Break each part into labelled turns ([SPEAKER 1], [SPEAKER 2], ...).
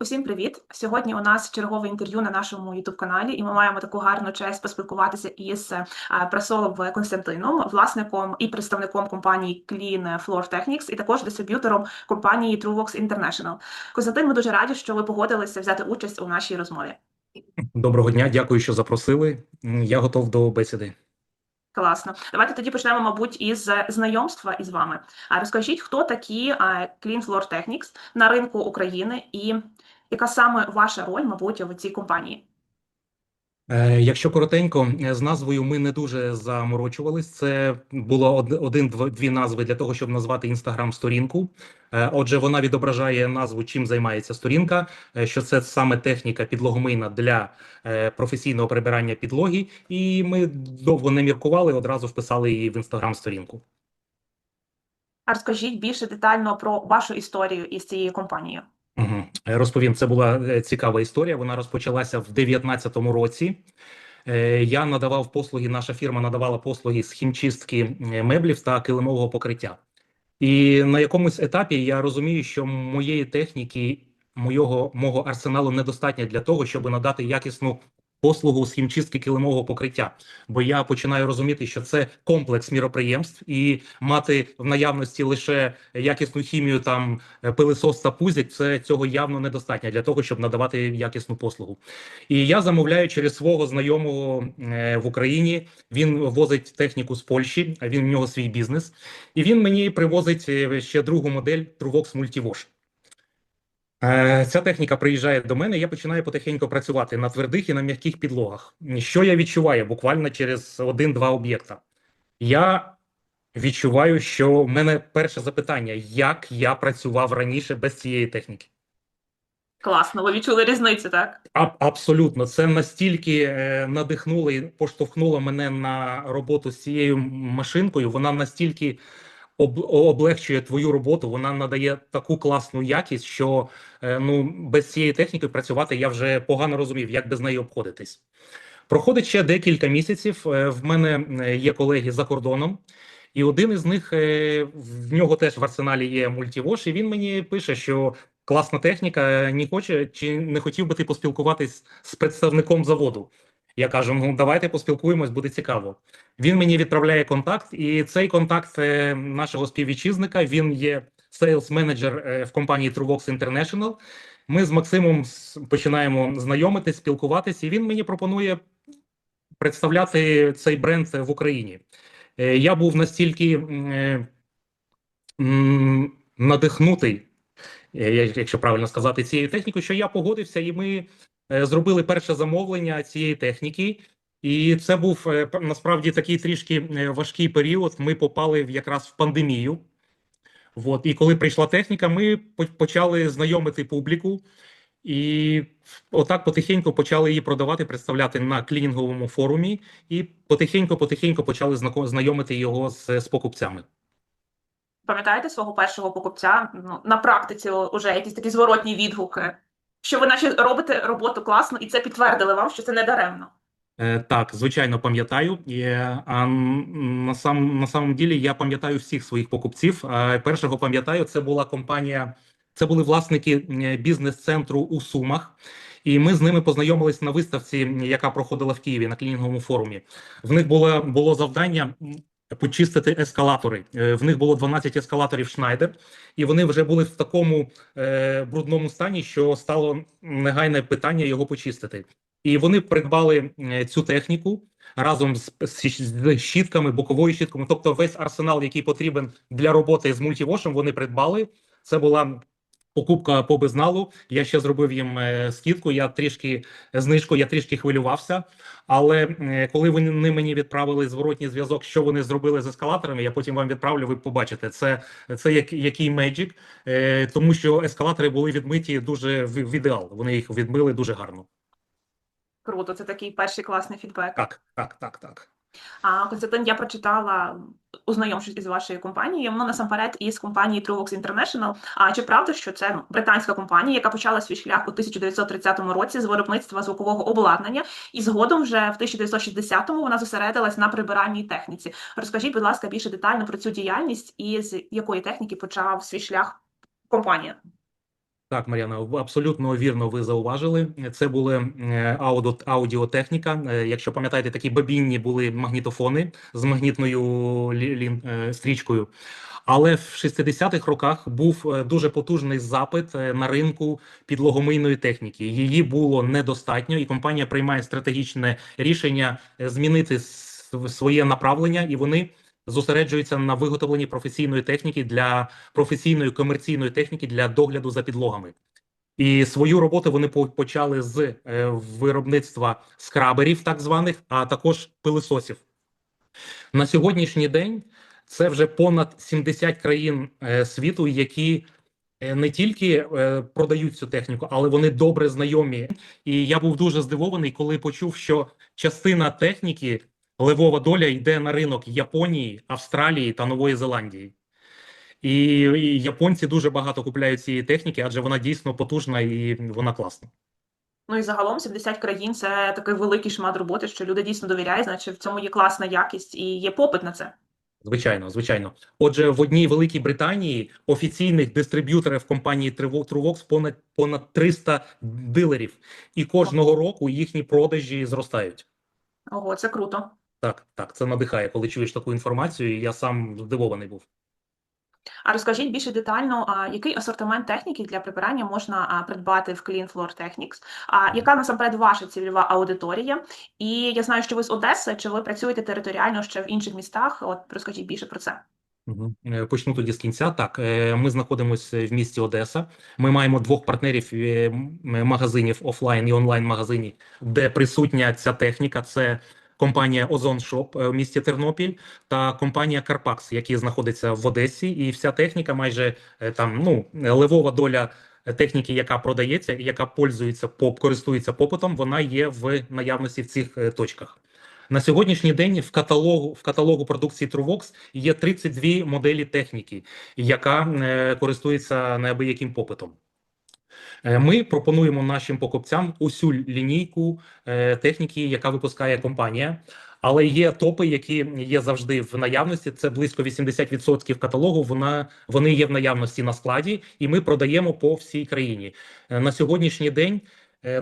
[SPEAKER 1] Усім привіт! Сьогодні у нас чергове інтерв'ю на нашому youtube каналі, і ми маємо таку гарну честь поспілкуватися із е, Прасолом Константином, власником і представником компанії Clean Floor Technics, і також дистриб'ютором компанії TrueVox International. Константин, ми дуже раді, що ви погодилися взяти участь у нашій розмові.
[SPEAKER 2] Доброго дня, дякую, що запросили. Я готов до бесіди.
[SPEAKER 1] Класно. Давайте тоді почнемо, мабуть, із знайомства із вами. А розкажіть, хто такі Clean Floor Technics на ринку України і яка саме ваша роль, мабуть, в цій компанії?
[SPEAKER 2] Е, Якщо коротенько, е, з назвою ми не дуже заморочувались. Це було один-дві назви для того, щоб назвати інстаграм-сторінку. Е, Отже, вона відображає назву, чим займається сторінка, що це саме техніка підлогомийна для професійного прибирання підлоги. І ми довго не міркували, одразу вписали її в інстаграм-сторінку.
[SPEAKER 1] А розкажіть більше детально про вашу історію із цією компанією.
[SPEAKER 2] Угу. Розповім, це була е, цікава історія. Вона розпочалася в 2019 році. Е, Я надавав послуги, наша фірма надавала послуги з хімчистки е, меблів та килимового покриття. І на якомусь етапі я розумію, що моєї техніки, моєго мого арсеналу недостатньо для того, щоб надати якісну послугу з хімчистки килимового покриття. Бо я починаю розуміти, що це комплекс міроприємств, і мати в наявності лише якісну хімію, там е, пилисос та пузик, це цього явно недостатньо для того, щоб надавати якісну послугу. І я замовляю через свого знайомого е, в Україні. Він возить техніку з Польщі, він в нього свій бізнес. І він мені привозить е, ще другу модель Truvox Multiwash. Е, Ця техніка приїжджає до мене, я починаю потихеньку працювати на твердих і на м'яких підлогах. Що я відчуваю буквально через один-два об'єкта? Я відчуваю, що в мене перше запитання: як я працював раніше без цієї техніки?
[SPEAKER 1] Класно, ви відчули різницю, так?
[SPEAKER 2] А, абсолютно, це настільки е, надихнуло і поштовхнуло мене на роботу з цією машинкою. Вона настільки об, облегчує твою роботу, вона надає таку класну якість, що е, ну без цієї техніки працювати я вже погано розумів, як без неї обходитись. Проходить ще декілька місяців. е, В мене е, є колеги за кордоном, і один із них в нього теж в арсеналі є мультівош, і він мені пише, що класна техніка, не хоче чи не хотів би ти поспілкуватись з представником заводу. Я кажу: ну давайте поспілкуємось, буде цікаво. Він мені відправляє контакт, і цей контакт е, нашого співвітчизника. Він є сейлс менеджер е, в компанії Truvox International. Ми з Максимом починаємо знайомитись, спілкуватись, і він мені пропонує представляти цей бренд в Україні. Е, Я був настільки е, надихнутий, е, якщо правильно сказати, цією технікою, що я погодився, і ми е, зробили перше замовлення цієї техніки. І це був е, насправді такий трішки е, важкий період. Ми попали якраз в пандемію. От, і коли прийшла техніка, ми почали знайомити публіку, і отак потихеньку почали її продавати, представляти на клінінговому форумі, і потихеньку-потихеньку почали знайомити його з, з покупцями.
[SPEAKER 1] Пам'ятаєте свого першого покупця? Ну, на практиці вже якісь такі зворотні відгуки, що ви наче робите роботу класно, і це підтвердили вам, що це не даремно.
[SPEAKER 2] Е, Так, звичайно, пам'ятаю. А на сам на самом ділі я пам'ятаю всіх своїх покупців. Першого пам'ятаю, це була компанія, це були власники бізнес-центру у Сумах. І ми з ними познайомились на виставці, яка проходила в Києві на клінінговому форумі. В них було, було завдання почистити ескалатори. Е, В них було 12 ескалаторів Schneider, і вони вже були в такому е, брудному стані, що стало негайне питання його почистити. І вони придбали е, цю техніку разом з, з щітками, боковою щітками. Тобто, весь арсенал, який потрібен для роботи з мультівошем, вони придбали. Це була покупка по безналу. Я ще зробив їм е, скидку. Я трішки знижку, я трішки хвилювався. Але е, коли вони мені відправили зворотній зв'язок, що вони зробили з ескалаторами, я потім вам відправлю. Ви побачите. Це, це як, який меджик, е, тому що ескалатори були відмиті дуже в ідеал. Вони їх відмили дуже гарно.
[SPEAKER 1] Круто, це такий перший класний фідбек.
[SPEAKER 2] Так, так, так, так.
[SPEAKER 1] А Константин, я прочитала, ознайомившись із вашою компанією, ну насамперед із компанії Truvox International. А чи правда, що це британська компанія, яка почала свій шлях у 1930 році з виробництва звукового обладнання, і згодом вже в 1960-му вона зосередилась на прибиральній техніці? Розкажіть, будь ласка, більше детально про цю діяльність і з якої техніки почав свій шлях компанія?
[SPEAKER 2] Так, Мар'яна, абсолютно вірно ви зауважили. Це були аудіо, аудіотехніка. Е, Якщо пам'ятаєте, такі бобінні були магнітофони з магнітною лі- е, стрічкою. Але в 60-х роках був е, дуже потужний запит на ринку підлогомийної техніки. Її було недостатньо, і компанія приймає стратегічне рішення змінити своє направлення, і вони зосереджуються на виготовленні професійної техніки для професійної комерційної техніки для догляду за підлогами. І свою роботу вони почали з е, виробництва скраберів, так званих, а також пилисосів. На сьогоднішній день це вже понад 70 країн е, світу, які е, не тільки продають цю техніку, але вони добре знайомі. І я був дуже здивований, коли почув, що частина техніки левова доля йде на ринок Японії, Австралії та Нової Зеландії. І, і японці дуже багато купляють цієї техніки, адже вона дійсно потужна і вона класна.
[SPEAKER 1] Ну і загалом 70 країн це такий великий шмат роботи, що люди дійсно довіряють, значить в цьому є класна якість і є попит на це.
[SPEAKER 2] Звичайно, звичайно. Отже, в одній Великій Британії офіційних дистриб'юторів компанії Truvox понад понад 300 дилерів, і кожного року їхні продажі зростають.
[SPEAKER 1] Ого, це круто.
[SPEAKER 2] Так, так, це надихає, коли чуєш таку інформацію. Я сам здивований був.
[SPEAKER 1] А розкажіть більше детально, а, який асортимент техніки для прибирання можна а, придбати в Clean Floor Techniques? А яка насамперед ваша цільова аудиторія? І я знаю, що ви з Одеси, чи ви працюєте територіально ще в інших містах? От розкажіть більше про це.
[SPEAKER 2] Е, Почну тоді з кінця. Так, е, ми знаходимося в місті Одеса. Ми маємо двох партнерів е, магазинів офлайн і онлайн магазинів, де присутня ця техніка. Це компанія Озон Шоп в місті Тернопіль та компанія Карпакс, які знаходиться в Одесі. І вся техніка, майже е, там ну левова доля техніки, яка продається і яка пользується поп, користується попитом, вона є в наявності в цих е, точках. На сьогоднішній день в каталогу в каталогу продукції Truvox є 32 моделі техніки, яка е, користується неабияким попитом. Е, Ми пропонуємо нашим покупцям усю лінійку е, техніки, яка випускає компанія. Але є топи, які є завжди в наявності. Це близько 80% каталогу. Вона вони є в наявності на складі, і ми продаємо по всій країні. Е, На сьогоднішній день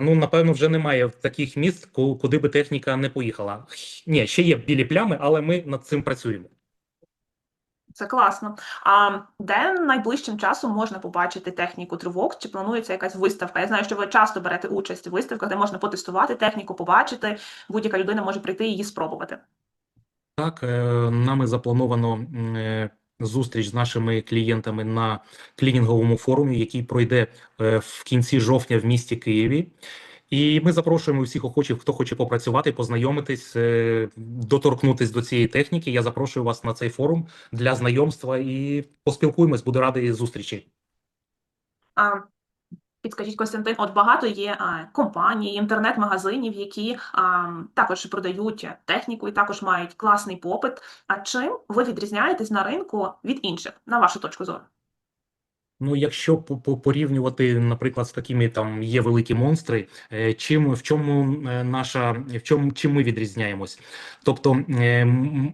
[SPEAKER 2] Ну, напевно, вже немає таких міст, ку- куди би техніка не поїхала. Ні, ще є білі плями, але ми над цим працюємо.
[SPEAKER 1] Це класно. А де найближчим часом можна побачити техніку Truvox? Чи планується якась виставка? Я знаю, що ви часто берете участь у виставках, де можна потестувати техніку, побачити. Будь-яка людина може прийти і її спробувати.
[SPEAKER 2] Так, е, нами заплановано е, зустріч з нашими клієнтами на клінінговому форумі, який пройде е, в кінці жовтня в місті Києві. І ми запрошуємо всіх охочих, хто хоче попрацювати, познайомитись, е, доторкнутись до цієї техніки. Я запрошую вас на цей форум для знайомства і поспілкуємось. Буду радий зустрічі.
[SPEAKER 1] А, підскажіть, Костянтин, от багато є компаній, інтернет-магазинів, які а, також продають техніку і також мають класний попит. А чим ви відрізняєтесь на ринку від інших, на вашу точку зору?
[SPEAKER 2] Ну, якщо по- по- порівнювати, наприклад, з такими там є великі монстри, е, чим в чому е, наша в чому чим ми відрізняємось? Тобто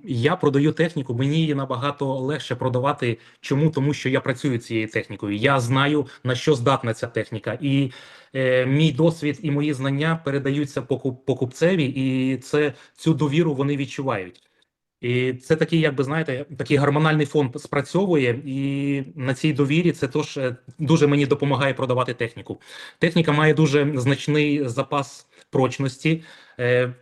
[SPEAKER 2] я продаю техніку, мені її набагато легше продавати. Чому? Тому що я працюю цією технікою. Я знаю на що здатна ця техніка, і е, мій досвід і мої знання передаються покуп- покупцеві, і це цю довіру вони відчувають. І це такий, як би знаєте, такий гормональний фон спрацьовує, і на цій довірі це тож е, дуже мені допомагає продавати техніку. Техніка має дуже значний запас прочності. Е,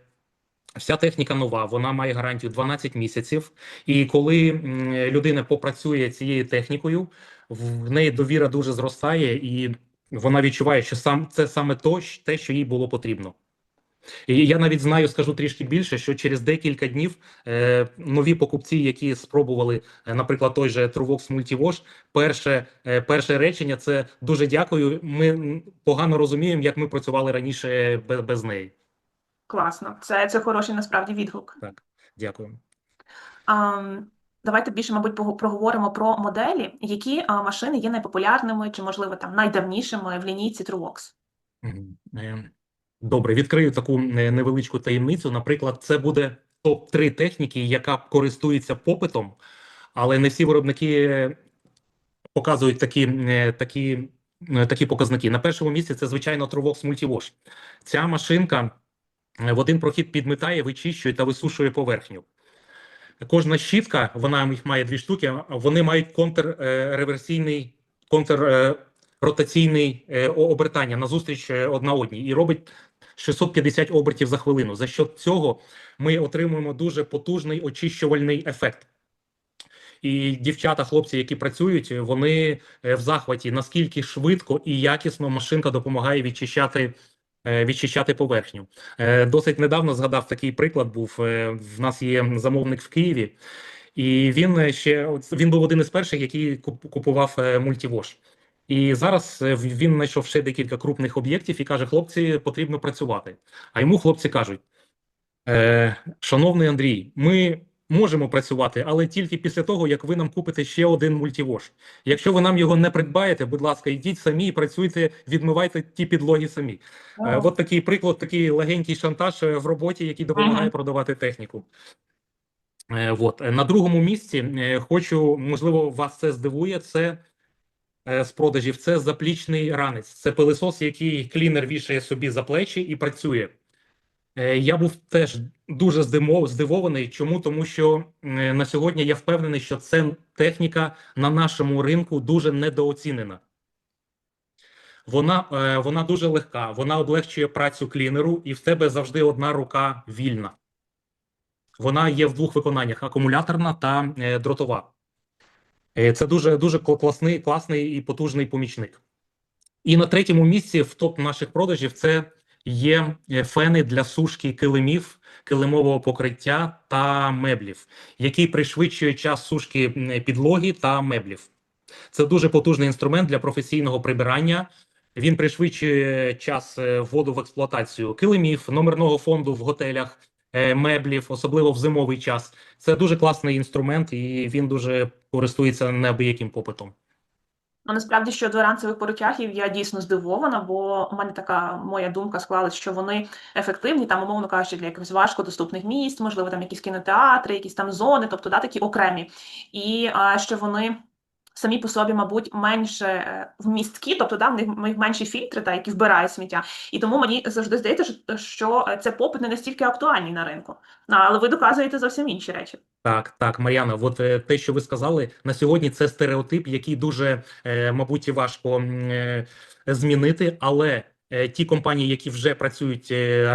[SPEAKER 2] Вся техніка нова, вона має гарантію 12 місяців. І коли людина попрацює цією технікою, в неї довіра дуже зростає, і вона відчуває, що сам це саме то, те, що їй було потрібно. І я навіть знаю, скажу трішки більше, що через декілька днів е, нові покупці, які спробували, е, наприклад, той же Truvox Multiwash, перше, е, перше речення це дуже дякую. Ми погано розуміємо, як ми працювали раніше без, без неї.
[SPEAKER 1] Класно, це, це хороший насправді відгук.
[SPEAKER 2] Так, дякую.
[SPEAKER 1] А, давайте більше, мабуть, проговоримо про моделі, які а, машини є найпопулярними чи, можливо, там найдавнішими в лінійці Truvox.
[SPEAKER 2] Мгм. Добре, відкрию таку невеличку таємницю. Наприклад, це буде топ-3 техніки, яка користується попитом, але не всі виробники показують такі, е, такі е, такі показники. На першому місці це звичайно Trovox Multiwash. Ця машинка е, в один прохід підмітає, вичищує та висушує поверхню. Кожна щітка, вона їх має дві штуки, вони мають контрреверсійний, контрротаційний обертання назустріч одна одній і робить 650 обертів за хвилину. За що цього ми отримуємо дуже потужний очищувальний ефект. І дівчата, хлопці, які працюють, вони е, в захваті, наскільки швидко і якісно машинка допомагає відчищати, е, відчищати поверхню. Е, Досить недавно згадав такий приклад. Був в нас є замовник в Києві, і він ще він був один із перших, який купував мультівош. І зараз е, він знайшов ще декілька крупних об'єктів і каже: хлопці, потрібно працювати. А йому хлопці кажуть: е, шановний Андрій, ми можемо працювати, але тільки після того, як ви нам купите ще один мультівош. Якщо ви нам його не придбаєте, будь ласка, йдіть самі і працюйте, відмивайте ті підлоги самі. Е, От такий приклад, такий легенький шантаж е, в роботі, який допомагає продавати техніку. Е, От. На другому місці е, хочу, можливо, вас це здивує, це з продажів, це заплічний ранець. Це пилисос, який клінер вішає собі за плечі і працює. Е, Я був теж дуже здивований. Чому? Тому що е, на сьогодні я впевнений, що це техніка на нашому ринку дуже недооцінена. Вона, е, вона дуже легка, вона облегчує працю клінеру, і в тебе завжди одна рука вільна. Вона є в двох виконаннях: акумуляторна та е, дротова. Е, Це дуже дуже класний, класний і потужний помічник. І на третьому місці в топ наших продажів це є е, фени для сушки килимів, килимового покриття та меблів, який пришвидшує час сушки підлоги та меблів. Це дуже потужний інструмент для професійного прибирання. Він пришвидшує час е, вводу в експлуатацію килимів, номерного фонду в готелях, меблів, особливо в зимовий час. Це дуже класний інструмент, і він дуже користується неабияким попитом.
[SPEAKER 1] Ну, насправді щодо ранцевих поротягів я дійсно здивована, бо у мене така моя думка склалась, що вони ефективні, там, умовно кажучи, для якихось важкодоступних місць, можливо, там якісь кінотеатри, якісь там зони, тобто да, такі окремі. І а, що вони самі по собі, мабуть, менше е, вмісткі, тобто да, в них, менші фільтри, та, які вбирають сміття. І тому мені завжди здається, що, це попит не настільки актуальний на ринку. Але ви доказуєте зовсім інші речі.
[SPEAKER 2] Так, так, Мар'яна, от е, те, що ви сказали, на сьогодні це стереотип, який дуже, е, мабуть, важко змінити, але ті компанії, які вже працюють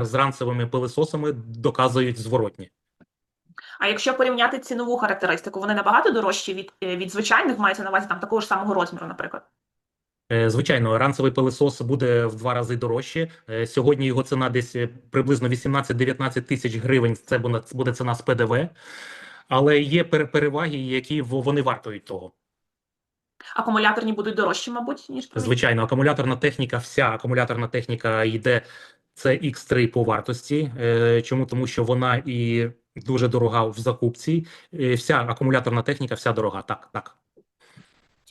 [SPEAKER 2] з ранцевими пилисосами, доказують зворотні.
[SPEAKER 1] А якщо порівняти цінову характеристику, вони набагато дорожчі від, е, від звичайних, мається на увазі там такого ж самого розміру, наприклад.
[SPEAKER 2] Е, Звичайно, ранцевий пилисос буде в два рази дорожче. Е, Сьогодні його ціна десь приблизно 18-19 тисяч гривень. Це буде, ціна з ПДВ. Але є переваги, які вони вартують того.
[SPEAKER 1] Акумуляторні будуть дорожчі, мабуть, ніж.
[SPEAKER 2] Звичайно, акумуляторна техніка, вся акумуляторна техніка йде. Це X3 по вартості. Чому? Тому що вона і дуже дорога в закупці. Вся акумуляторна техніка, вся дорога. Так, так.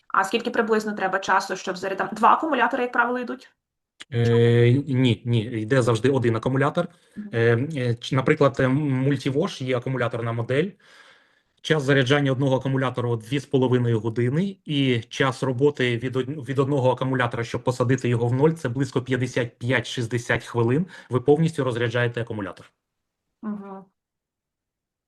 [SPEAKER 1] А скільки приблизно треба часу, щоб зарядити? Два акумулятори, як правило, йдуть?
[SPEAKER 2] Е, ні, ні, йде завжди один акумулятор. Е, е, наприклад, е, Multiwash є акумуляторна модель. Час заряджання одного акумулятора 2,5 години, і час роботи від, від одного акумулятора, щоб посадити його в ноль, це близько 55-60 хвилин. Ви повністю розряджаєте акумулятор.
[SPEAKER 1] Угу.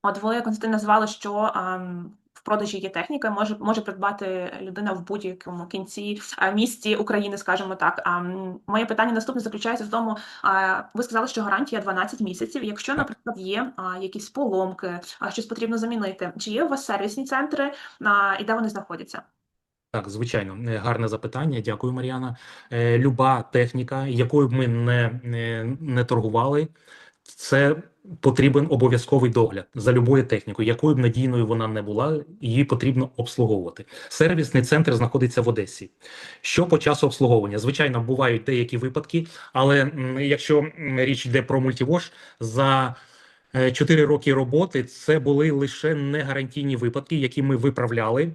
[SPEAKER 1] От ви, Константин, назвали, що ем, в продажі є техніка, може, може придбати людина в будь-якому кінці е, місті України, скажімо так. А м, моє питання наступне заключається в тому, а, ви сказали, що гарантія 12 місяців. Якщо, наприклад, є а, якісь поломки, а, щось потрібно замінити, чи є у вас сервісні центри і де вони знаходяться?
[SPEAKER 2] Так, звичайно, Е, гарне запитання. Дякую, Мар'яна. Е, Люба техніка, якою б ми не, не, не торгували, це потрібен обов'язковий догляд за любою технікою, якою б надійною вона не була, її потрібно обслуговувати. Сервісний центр знаходиться в Одесі. Що по часу обслуговування? Звичайно, бувають деякі випадки, але якщо річ йде про мультівош, за 4 роки роботи це були лише негарантійні випадки, які ми виправляли.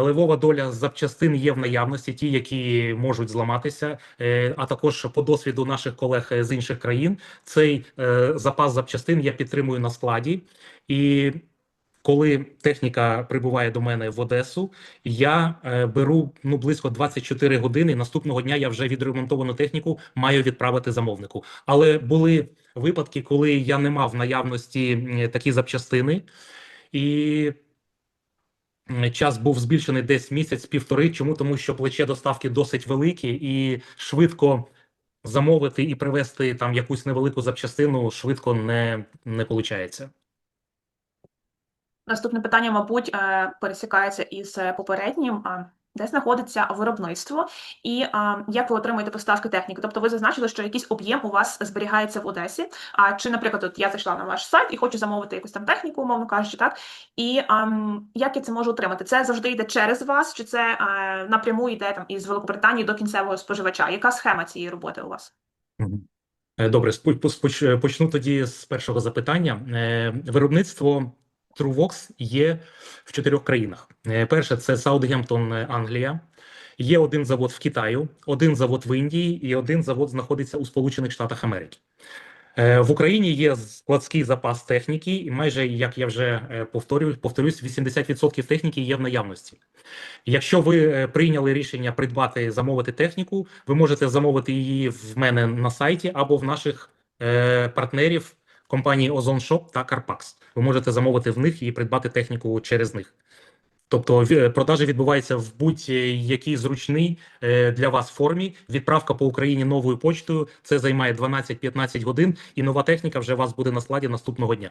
[SPEAKER 2] Левова доля запчастин є в наявності, ті, які можуть зламатися, е, а також по досвіду наших колег е, з інших країн. Цей е, запас запчастин я підтримую на складі, і коли техніка прибуває до мене в Одесу, я беру ну близько 24 години. Наступного дня я вже відремонтовану техніку маю відправити замовнику. Але були випадки, коли я не мав наявності такі запчастини, і час був збільшений десь місяць-півтори. Чому? Тому що плече доставки досить велике і швидко замовити і привезти там якусь невелику запчастину швидко не, не виходить.
[SPEAKER 1] Наступне питання, мабуть, е, пересікається із е, попереднім. Де знаходиться виробництво і а, як ви отримуєте поставки техніки? Тобто ви зазначили, що якийсь об'єм у вас зберігається в Одесі. А чи, наприклад, от я зайшла на ваш сайт і хочу замовити якусь там техніку, умовно кажучи, так? І а, як я це можу отримати? Це завжди йде через вас, чи це а, напряму йде там із Великобританії до кінцевого споживача? Яка схема цієї роботи у вас?
[SPEAKER 2] Е, Добре, почну тоді з першого запитання. Е, Виробництво Truvox є в чотирьох країнах. Е, Перше це Саутгемптон, е, Англія. Є один завод в Китаю, один завод в Індії і один завод знаходиться у Сполучених Штатах Америки. Е, В Україні є складський запас техніки, і майже як я вже повторюю, повторюсь, 80% техніки є в наявності. Якщо ви прийняли рішення придбати замовити техніку, ви можете замовити її в мене на сайті або в наших партнерів компанії Ozon Shop та Carpax. Ви можете замовити в них і придбати техніку через них. Тобто ві- продажі відбуваються в будь-якій зручній е, для вас формі. Відправка по Україні новою почтою це займає 12-15 годин, і нова техніка вже у вас буде на складі наступного дня.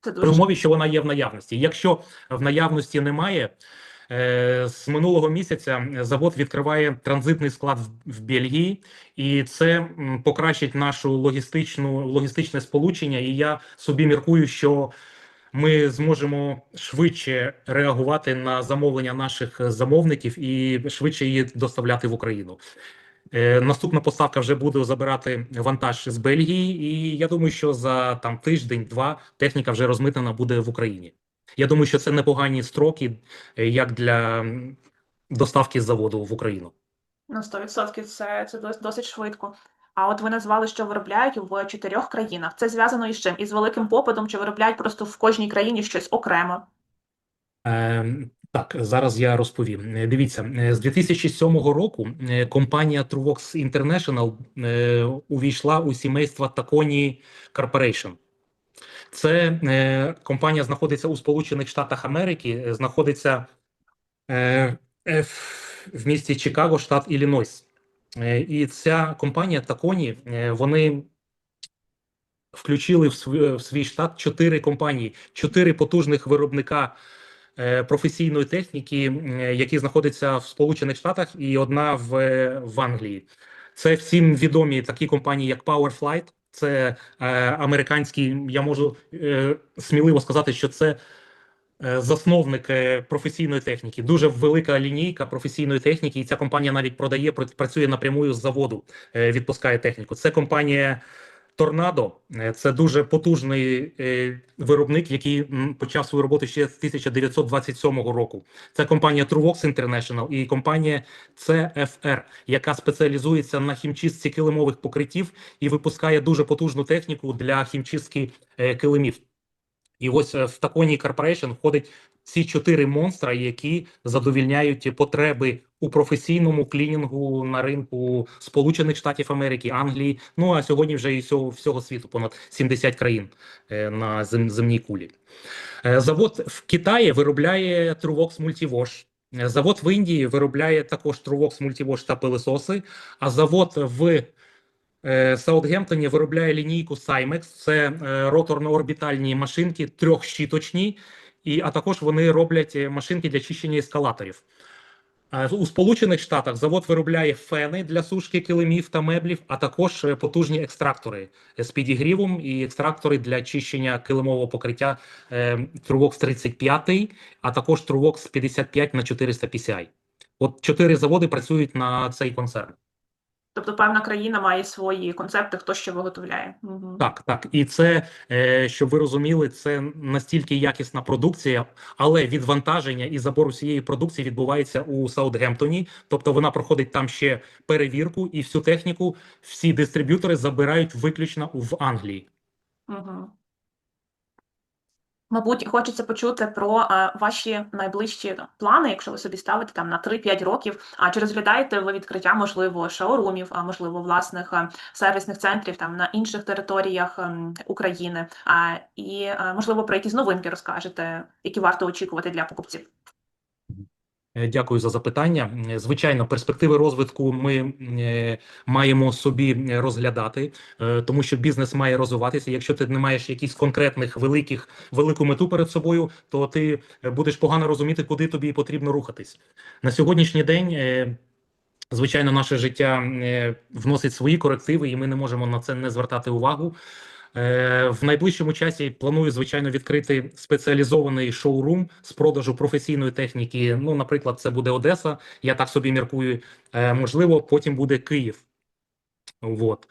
[SPEAKER 1] Це
[SPEAKER 2] При умові, що вона є в наявності. Якщо в наявності немає, е, з минулого місяця завод відкриває транзитний склад в, в Бельгії, і це покращить нашу логістичну логістичне сполучення. І я собі міркую, що ми зможемо швидше реагувати на замовлення наших замовників і швидше її доставляти в Україну. Е, Наступна поставка вже буде забирати вантаж з Бельгії, і я думаю, що за там тиждень-два техніка вже розмитнена буде в Україні. Я думаю, що це непогані строки, е, як для доставки з заводу в Україну.
[SPEAKER 1] на 100% це, це досить швидко. А от ви назвали, що виробляють в чотирьох країнах. Це зв'язано із чим? Із великим попитом, чи виробляють просто в кожній країні щось окремо?
[SPEAKER 2] Е, так, зараз я розповім. Е, Дивіться, е, з 2007 року компанія Truvox International увійшла у сімейство Taconi Corporation. Це е, компанія знаходиться у Сполучених Штатах Америки, е, знаходиться е, е, в- місті Чикаго, штат Іллінойс. Е, і ця компанія Taconi, е, вони включили в свій, в свій штат чотири компанії, чотири потужних виробника е, професійної техніки, які знаходяться в Сполучених Штатах, і одна в, в Англії. Це всім відомі такі компанії, як Powerflight. Це е, американські, я можу е, сміливо сказати, що це е, засновник е, професійної техніки. Дуже велика лінійка професійної техніки, і ця компанія навіть продає, пр- працює напрямую з заводу, е, відпускає техніку. Це компанія Торнадо. Е, Це дуже потужний е, виробник, який почав свою роботу ще з 1927 року. Це компанія Truvox International і компанія CFR, яка спеціалізується на хімчистці килимових покриттів і випускає дуже потужну техніку для хімчистки е, килимів. І ось в Taconi Corporation входять ці чотири монстра, які задовільняють потреби у професійному клінінгу на ринку Сполучених Штатів Америки, Англії. Ну а сьогодні вже і всього, всього світу, понад 70 країн е, на зем, земній кулі. Е, Завод в Китаї виробляє Truvox Multiwash. Е, Завод в Індії виробляє також Truvox Multiwash та пилисоси, а завод в Саутгемптоні виробляє лінійку Cymex, це роторно-орбітальні машинки, трьохщіточні, і, а також вони роблять е, машинки для чищення ескалаторів. Е, У Сполучених Штатах завод виробляє фени для сушки килимів та меблів, а також е, потужні екстрактори з підігрівом і екстрактори для чищення килимового покриття е, Truvox 35, а також Truvox 55 на 400 PCI. От чотири заводи працюють на цей концерн.
[SPEAKER 1] Тобто певна країна має свої концепти, хто що виготовляє. Угу.
[SPEAKER 2] Так, так, і це, е, щоб ви розуміли, це настільки якісна продукція, але відвантаження і забор усієї продукції відбувається у Саутгемптоні. Тобто вона проходить там ще перевірку, і всю техніку всі дистриб'ютори забирають виключно в Англії.
[SPEAKER 1] Угу. Мабуть, хочеться почути про е, ваші найближчі плани, якщо ви собі ставите там на 3-5 років. А чи розглядаєте ви відкриття, можливо, шоурумів, а можливо, власних е, сервісних центрів там на інших територіях ем, України? А і е, можливо про якісь новинки розкажете, які варто очікувати для покупців?
[SPEAKER 2] Е, Дякую за запитання. Е, Звичайно, перспективи розвитку ми е, маємо собі розглядати, тому що бізнес має розвиватися. Якщо ти не маєш якісь конкретних великих велику мету перед собою, то ти будеш погано розуміти, куди тобі потрібно рухатись. На сьогоднішній день. Звичайно, наше життя вносить свої корективи, і ми не можемо на це не звертати увагу. Е, В найближчому часі планую, звичайно, відкрити спеціалізований шоурум з продажу професійної техніки. Ну, наприклад, це буде Одеса. Я так собі міркую. Е, Можливо, потім буде Київ. Вот.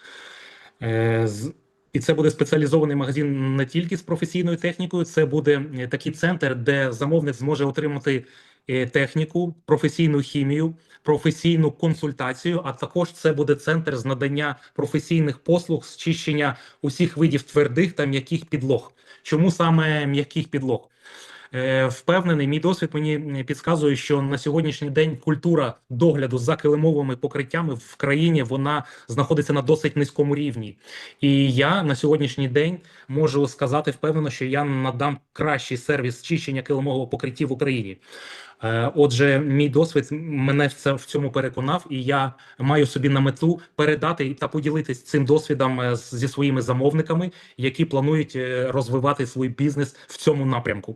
[SPEAKER 2] І це буде спеціалізований магазин не тільки з професійною технікою, це буде е, такий центр, де замовник зможе отримати е, техніку, професійну хімію, професійну консультацію. А також це буде центр з надання професійних послуг з чищення усіх видів твердих та м'яких підлог. Чому саме м'яких підлог? Е, Впевнений, мій досвід мені підказує, що на сьогоднішній день культура догляду за килимовими покриттями в країні вона знаходиться на досить низькому рівні. І я на сьогоднішній день можу сказати впевнено, що я надам кращий сервіс чищення килимового покриття в Україні. Е, Отже, мій досвід мене це в цьому переконав, і я маю собі на мету передати та поділитись цим досвідом е, зі своїми замовниками, які планують розвивати свій бізнес в цьому напрямку.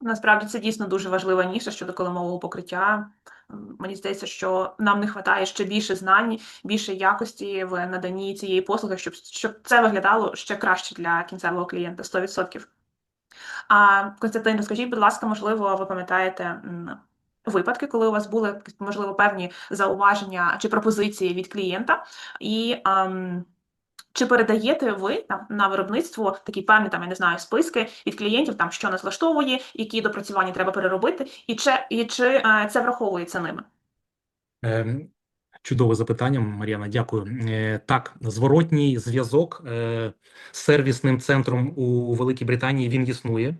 [SPEAKER 1] Насправді це дійсно дуже важлива ніша щодо килимового покриття. Мені здається, що нам не вистачає ще більше знань, більше якості в наданні цієї послуги, щоб, щоб це виглядало ще краще для кінцевого клієнта 100%. А Константин, розкажіть, будь ласка, можливо, ви пам'ятаєте випадки, коли у вас були можливо певні зауваження чи пропозиції від клієнта, і ам, чи передаєте ви там на виробництво такі певні там, я не знаю, списки від клієнтів, там що нас влаштовує, які допрацювання треба переробити, і чи, і чи е, це враховується ними?
[SPEAKER 2] Ем, Чудове запитання, Мар'яна. Дякую. Е, Так, зворотній зв'язок е, з сервісним центром у Великій Британії він існує.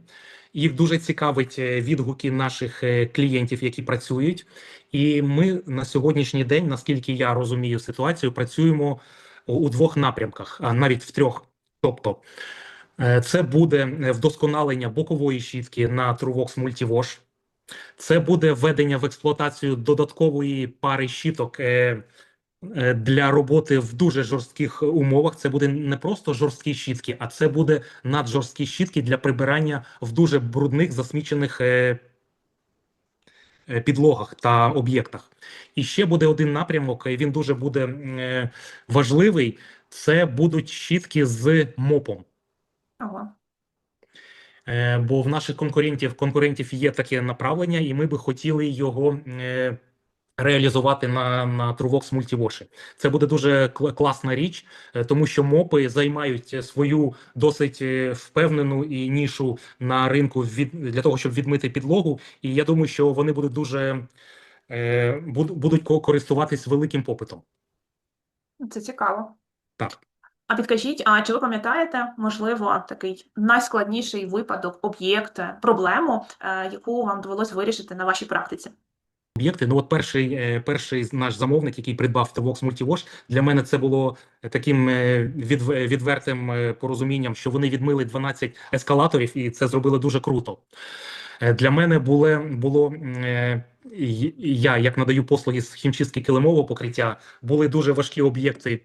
[SPEAKER 2] Їх дуже цікавить е, відгуки наших е, клієнтів, які працюють. І ми на сьогоднішній день, наскільки я розумію ситуацію, працюємо у- двох напрямках, а навіть в трьох. Тобто, е, це буде вдосконалення бокової щітки на Truvox Multiwash. Це буде введення в експлуатацію додаткової пари щіток е, е, для роботи в дуже жорстких умовах. Це буде не просто жорсткі щітки, а це буде наджорсткі щітки для прибирання в дуже брудних засмічених підлогах та об'єктах. І ще буде один напрямок. і Він дуже буде е, важливий. Це будуть щітки з мопом.
[SPEAKER 1] Ого.
[SPEAKER 2] Е, бо в наших конкурентів конкурентів є таке направлення, і ми би хотіли його е, реалізувати на, на Truvox Multiwash. Це буде дуже кл- класна річ, е, тому що мопи займають свою досить е, впевнену і нішу на ринку від для того, щоб відмити підлогу. І я думаю, що вони будуть дуже е, будуть ко- користуватись великим попитом.
[SPEAKER 1] Це цікаво.
[SPEAKER 2] Так.
[SPEAKER 1] А підкажіть, а чи ви пам'ятаєте, можливо, такий найскладніший випадок, об'єкт, е, проблему, яку вам довелось вирішити на вашій практиці?
[SPEAKER 2] Об'єкти, ну от перший, е, перший наш замовник, який придбав Vox Multiwash, для мене це було таким е, відвертим е, порозумінням, що вони відмили 12 ескалаторів, і це зробили дуже круто. Е, Для мене було, було е, я, як надаю послуги з хімчистки килимового покриття, були дуже важкі об'єкти.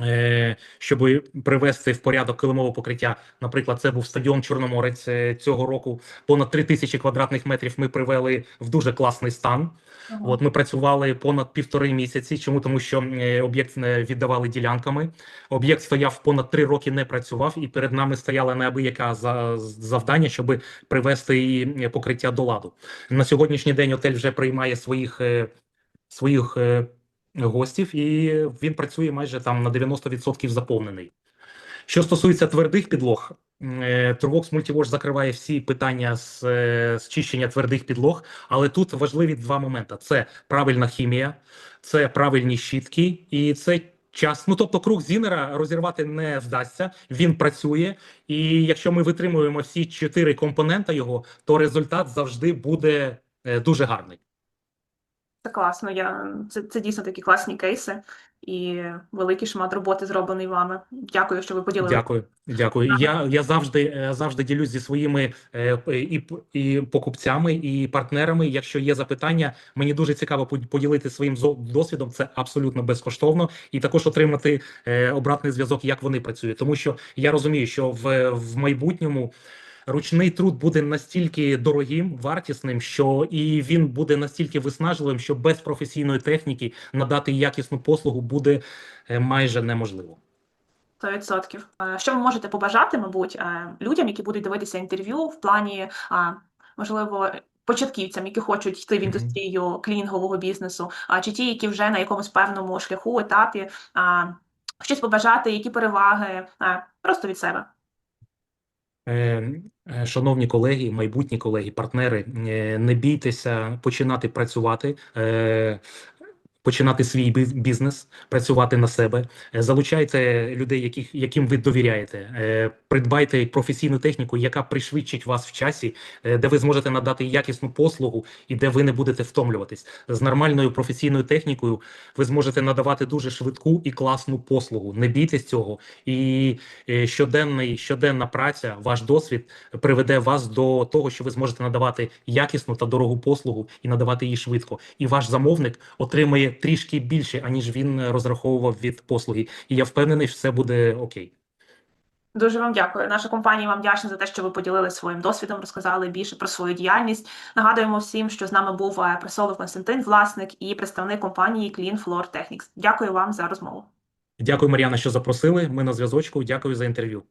[SPEAKER 2] Е, Щоб привести в порядок килимове покриття, наприклад, це був стадіон Чорноморець е, цього року. Понад 3 тисячі квадратних метрів ми привели в дуже класний стан.
[SPEAKER 1] Ого.
[SPEAKER 2] От ми працювали понад півтори місяці. Чому тому, що е, об'єкт не віддавали ділянками. Об'єкт стояв понад три роки, не працював, і перед нами стояла неабияка за завдання, щоб привести її покриття до ладу. На сьогоднішній день отель вже приймає своїх своїх гостів, і він працює майже там на 90% заповнений. Що стосується твердих підлог, е, Turbox Multiwash закриває всі питання з, е, з чищення твердих підлог, але тут важливі два моменти: це правильна хімія, це правильні щітки, і це час. Ну тобто, круг Зінера розірвати не вдасться. Він працює, і якщо ми витримуємо всі чотири компонента його, то результат завжди буде е, дуже гарний.
[SPEAKER 1] Це класно. Я це, це дійсно такі класні кейси і великий шмат роботи зроблений вами. Дякую, що ви поділилися.
[SPEAKER 2] Дякую, дякую. Я, я завжди е, завжди ділюсь зі своїми е, і, і покупцями, і партнерами. Якщо є запитання, мені дуже цікаво под- поділитися своїм досвідом. Це абсолютно безкоштовно, і також отримати е, обратний зв'язок, як вони працюють. Тому що я розумію, що в, в майбутньому. Ручний труд буде настільки дорогим, вартісним, що і він буде настільки виснажливим, що без професійної техніки надати якісну послугу буде е, майже неможливо.
[SPEAKER 1] 100%. Е, Що ви можете побажати, мабуть, е, людям, які будуть дивитися інтерв'ю в плані, можливо, початківцям, які хочуть йти в індустрію клінінгового бізнесу, а чи ті, які вже на якомусь певному шляху, етапі, щось побажати, які переваги, просто від себе.
[SPEAKER 2] Е, е, Шановні колеги, майбутні колеги, партнери, е, не бійтеся починати працювати, починати свій бі- бізнес, працювати на себе. Е, Залучайте людей, яких, яким ви довіряєте. Е, Придбайте професійну техніку, яка пришвидшить вас в часі, е, де ви зможете надати якісну послугу і де ви не будете втомлюватись. З нормальною професійною технікою ви зможете надавати дуже швидку і класну послугу. Не бійтесь цього. І щоденний, щоденна праця, ваш досвід приведе вас до того, що ви зможете надавати якісну та дорогу послугу і надавати її швидко. І ваш замовник отримає трішки більше, аніж він розраховував від послуги. І я впевнений, що все буде окей.
[SPEAKER 1] Дуже вам дякую. Наша компанія вам вдячна за те, що ви поділилися своїм досвідом, розказали більше про свою діяльність. Нагадуємо всім, що з нами був е, Константин, власник і представник компанії Clean Floor Technics. Дякую вам за розмову.
[SPEAKER 2] Дякую, Мар'яна, що запросили. Ми на зв'язочку. Дякую за інтерв'ю.